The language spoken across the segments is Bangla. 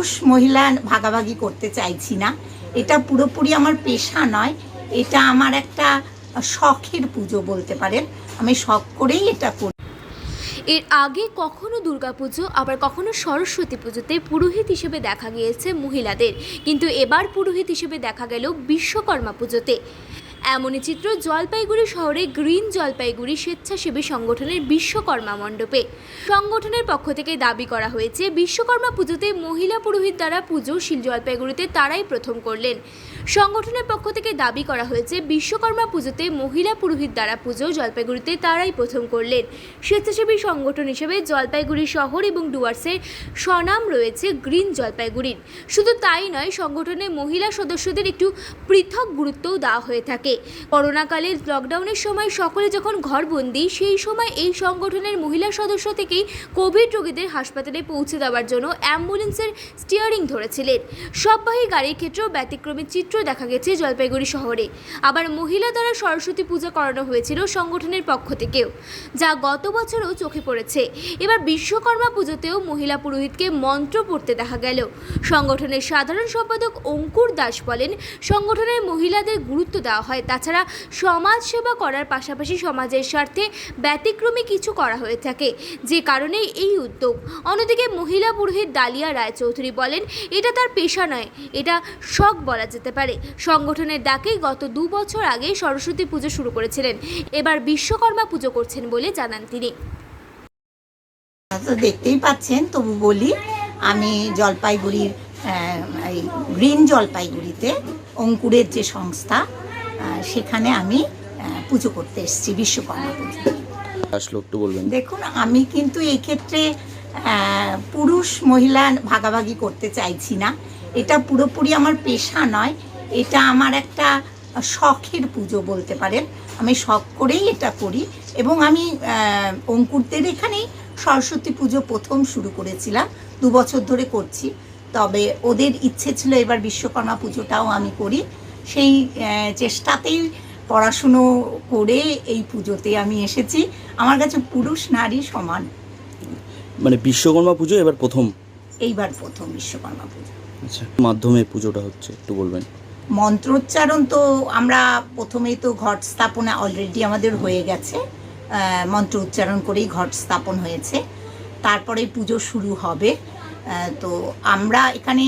পুরুষ মহিলা ভাগাভাগি করতে চাইছি না। এটা পুরোপুরি আমার পেশা নয়। এটা আমার একটা শখের পুজো বলতে পারেন। আমি শখ করেই এটা করি। এর আগে কখনো দুর্গাপুজো, আবার কখনো সরস্বতী পুজোতে পুরোহিত হিসেবে দেখা গিয়েছে মহিলাদের। কিন্তু এবার পুরোহিত হিসেবে দেখা গেল বিশ্বকর্মা পুজোতে। এমনই চিত্র জলপাইগুড়ি শহরে গ্রিন জলপাইগুড়ি স্বেচ্ছাসেবী সংগঠনের বিশ্বকর্মা মণ্ডপে। সংগঠনের পক্ষ থেকে দাবি করা হয়েছে, বিশ্বকর্মা পুজোতে মহিলা পুরোহিত দ্বারা পুজো শিল জলপাইগুড়িতে তারাই প্রথম করলেন। সংগঠনের পক্ষ থেকে দাবি করা হয়েছে, বিশ্বকর্মা পুজোতে মহিলা পুরোহিত দ্বারা পুজো জলপাইগুড়িতে তারাই প্রথম করলেন। স্বেচ্ছাসেবী সংগঠন হিসেবে জলপাইগুড়ি শহর এবং ডুয়ার্সের স্বনাম রয়েছে গ্রিন জলপাইগুড়ির। শুধু তাই নয়, সংগঠনে মহিলা সদস্যদের একটু পৃথক গুরুত্বও দেওয়া হয়ে থাকে। করোনাকালে লকডাউনের সময় সকলে যখন ঘরবন্দি, সেই সময় এই সংগঠনের মহিলা সদস্য থেকেই কোভিড রোগীদের হাসপাতালে পৌঁছে দেওয়ার জন্য অ্যাম্বুলেন্সের স্টিয়ারিং ধরেছিলেন। সববাহী গাড়ির ক্ষেত্রেও ব্যতিক্রমী চিত্র দেখা গেছে জলপাইগুড়ি শহরে। আবার মহিলা দ্বারা সরস্বতী পূজা করানো হয়েছিল সংগঠনের পক্ষ থেকেও, যা গত বছরও চোখে পড়েছে। এবার বিশ্বকর্মা পুজোতেও মহিলা পুরোহিতকে মন্ত্র পড়তে দেখা গেল। সংগঠনের সাধারণ সম্পাদক অঙ্কুর দাস বলেন, সংগঠনের মহিলাদের গুরুত্ব দেওয়া হয় তাছাড়া সমাজ সেবা করার পাশাপাশি সমাজের স্বার্থে ব্যতিক্রমী কিছু করা হয়ে থাকে, যে কারণে এই উদ্যোগ। অন্যদিকে মহিলা পুরোহিত ডালিয়া রায়চৌধুরী বলেন, এটা তার পেশা নয়, এটা শখ বলা যেতে পারে। সংগঠনের ডাকেই গত দু বছর আগে সরস্বতী পুজো শুরু করেছিলেন। এবার বিশ্বকর্মা পুজো করছেন বলে জানান তিনি। দেখতেই পাচ্ছেন, তবু বলি, আমি জলপাইগুড়ির গ্রিন জলপাইগুড়িতে অঙ্কুরের যে সংস্থা সেখানে আমি পুজো করতে এসেছি বিশ্বকর্মা পুজো। আসলো একটু বলবেন। দেখুন আমি কিন্তু এই ক্ষেত্রে পুরুষ মহিলা ভাগাভাগি করতে চাইছি না। এটা পুরোপুরি আমার পেশা নয়। এটা আমার একটা শখের পুজো বলতে পারেন। আমি শখ করেই এটা করি এবং আমি অঙ্কুরদের এখানেই সরস্বতী পুজো প্রথম শুরু করেছিলাম। দু বছর ধরে করছি। তবে ওদের ইচ্ছে ছিল এবার বিশ্বকর্মা পুজোটাও আমি করি। সেই চেষ্টাতেই পড়াশুনো করে এই পুজোতে আমি এসেছি। আমার কাছে পুরুষ নারী সমান। মানে বিশ্বকর্মা পুজো এবার প্রথম? এইবার প্রথম বিশ্বকর্মা পুজো। আচ্ছা মাধ্যমে পুজোটা হচ্ছে একটু বলবেন? মন্ত্রোচ্চারণ তো আমরা প্রথমেই তো ঘট স্থাপনা অলরেডি আমাদের হয়ে গেছে। মন্ত্র উচ্চারণ করেই ঘট স্থাপন হয়েছে। তারপরে পুজো শুরু হবে। তো আমরা এখানে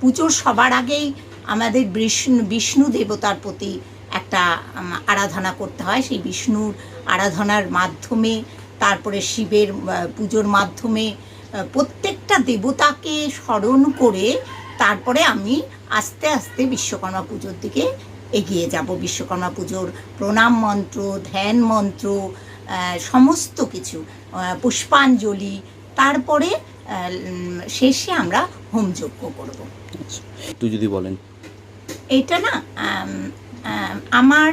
পুজোর সবার আগেই আমাদের বিষ্ণু বিষ্ণু দেবতার প্রতি একটা আরাধনা করতে হয়। সেই বিষ্ণুর আরাধনার মাধ্যমে, তারপরে শিবের পুজোর মাধ্যমে প্রত্যেকটা দেবতাকে স্মরণ করে তারপরে আমি আস্তে আস্তে বিশ্বকর্মা পুজোর দিকে এগিয়ে যাব। বিশ্বকর্মা পুজোর প্রণাম মন্ত্র, ধ্যান মন্ত্র সমস্ত কিছু পুষ্পাঞ্জলি, তারপরে শেষে আমরা হোমযজ্ঞ করব। একটু যদি বলেন। এটা না আম, আম, আমার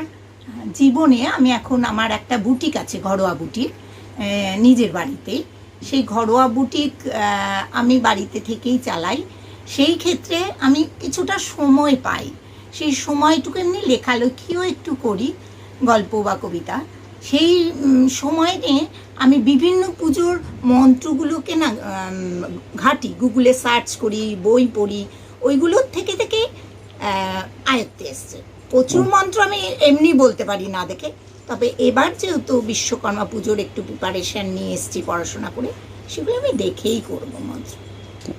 জীবনে আমি এখন আমার একটা বুটিক আছে ঘরোয়া বুটিক নিজের বাড়িতেই। সেই ঘরোয়া বুটিক আমি বাড়িতে থেকেই চালাই। সেই ক্ষেত্রে আমি কিছুটা সময় পাই। সেই সময়টুকু এমনি লেখালেখিও একটু করি গল্প বা কবিতা। সেই সময় নিয়ে আমি বিভিন্ন পুজোর মন্ত্রগুলোকে না ঘাঁটি গুগলে সার্চ করি বই পড়ি ওইগুলোর থেকে থেকে আয়ত্তে এসছে প্রচুর মন্ত্র আমি এমনি বলতে পারি না দেখে। তবে এবার যেহেতু বিশ্বকর্মা পুজোর একটু প্রিপারেশন নিয়ে এসছি পড়াশোনা করে সেগুলো আমি দেখেই করব মন্ত্র।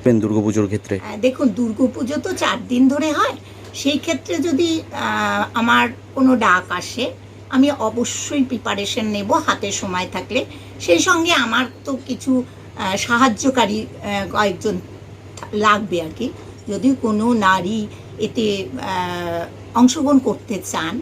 পেন দুর্গাপুজোর ক্ষেত্রে। দেখুন দুর্গাপুজো তো চার দিন ধরে হয়। সেই ক্ষেত্রে যদি আমার কোনো ডাক আসে আমি অবশ্যই প্রিপারেশন নেব হাতে সময় থাকলে। সেই সঙ্গে আমার তো কিছু সাহায্যকারী কয়েকজন লাগবে আর কি। যদি কোনো নারী এতে অংশগ্রহণ করতে চান,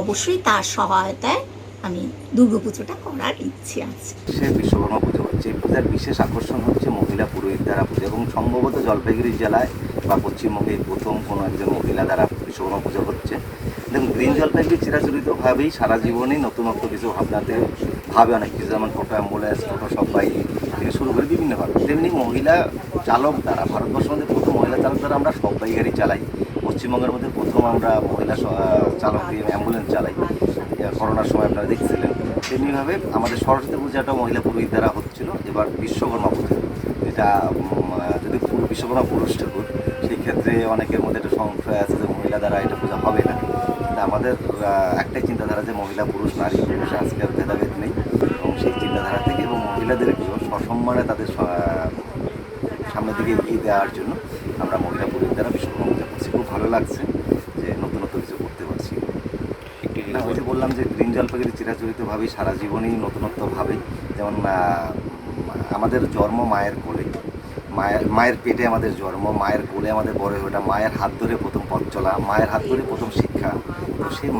অবশ্যই তার সহায়তায় আমি দুর্গাপুজোটা করার ইচ্ছে আছে। সে বিশ্বকর্মা পুজো হচ্ছে পূজার বিশেষ আকর্ষণ হচ্ছে মহিলা পুরোহিত দ্বারা পুজো এবং সম্ভবত জলপাইগুড়ি জেলায় বা পশ্চিমবঙ্গে প্রথম কোনো একজন মহিলা দ্বারা বিশ্বকর্মা পুজো হচ্ছে। দেখুন, গ্রিন জলপাইগুড়ি চিরাচরিতভাবেই সারা জীবনেই নতুনত্ব কিছু ভাবনাতে, ভাবে অনেক কিছু, যেমন টোটো অ্যাম্বুলেন্স টোটো সবাই থেকে শুরু করে বিভিন্নভাবে তেমনি মহিলা চালক দ্বারা, ভারতবর্ষের মধ্যে প্রথম মহিলা চালক দ্বারা আমরা সবাই গাড়ি চালাই। পশ্চিমবঙ্গের মধ্যে প্রথম আমরা মহিলা চালক দিয়ে অ্যাম্বুলেন্স চালাই। করোনার সময় আপনারা দেখছিলেন। তেমনিভাবে আমাদের সরস্বতী পূজাটা মহিলা পুরোহিত দ্বারা হচ্ছিল, এবার বিশ্বকর্মা পুজো। যেটা যদি বিশ্বকর্মা পুরুষ ঠাকুর সেই ক্ষেত্রে অনেকের মধ্যে একটা সংশয় আছে যে মহিলা দ্বারা এটা পূজা হবে না। কিন্তু আমাদের একটাই চিন্তাধারা যে মহিলা পুরুষ, নারী পুরুষ আজকে আর ভেদাভেদ নেই। এবং সেই চিন্তাধারা থেকে এবং মহিলাদেরকেও সসম্মানে তাদের সামনের দিকে এগিয়ে দেওয়ার জন্য আমরা মহিলা পুরুষ দ্বারা বিশ্বকর্মা ভালো লাগছে যে নতুন নতুন কিছু করতে পারছি। না ওই যে বললাম যে গ্রিন জলপাইগুড়ি চিরাচরিতভাবেই সারা জীবনেই নতুনত্বভাবে যেমন আমাদের জন্ম মায়ের কোলে। মায়ের মায়ের পেটে আমাদের জন্ম মায়ের কোলে আমাদের বড় হয়ে ওঠা মায়ের হাত ধরে প্রথম পথ চলা মায়ের হাত ধরে প্রথম শিক্ষা। তো সেই